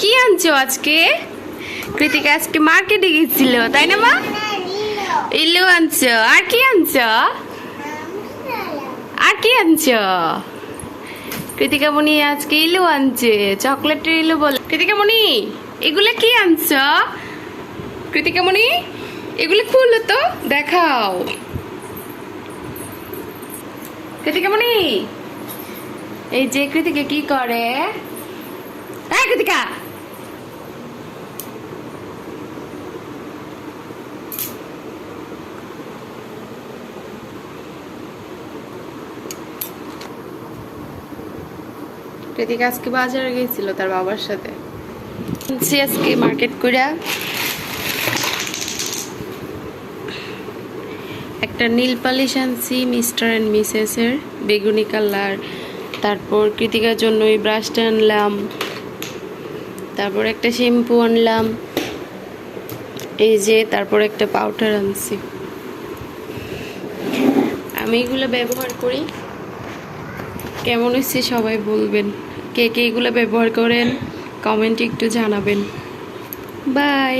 কি আনছো আজকে? কৃতিকা আজকে মার্কেটে গেছিল, তাই না মা? ইলু আনছো, আর কি আনছো? আর কি আনছো? কৃতিকা মণি আজকে ইলু আনছে, চকলেটের ইলু বলে কৃতিকা মণি এগুলো কি আনছো? কৃতিকা মণি এগুলো খুললো তো, দেখাও। কৃতিকা মণি এই যে কৃতিকা কি করে? হ্যাঁ কৃতিকা কৃতিকা আজকে বাজারে গেছিল তার বাবার সাথে? আজকে মার্কেট করে একটা নীল পালিশ আনছি মিস্টার অ্যান্ড মিসেসের বেগুনি কালার, তারপর কৃতিকার জন্য ওই ব্রাশটা আনলাম, তারপর একটা শ্যাম্পু আনলাম, এই যে তারপর একটা পাউডার আনছি। আমি এগুলো ব্যবহার করি। কেমন হচ্ছে সবাই বলবেন। কে কে এগুলো ব্যবহার করেন কমেন্টে একটু জানাবেন। বাই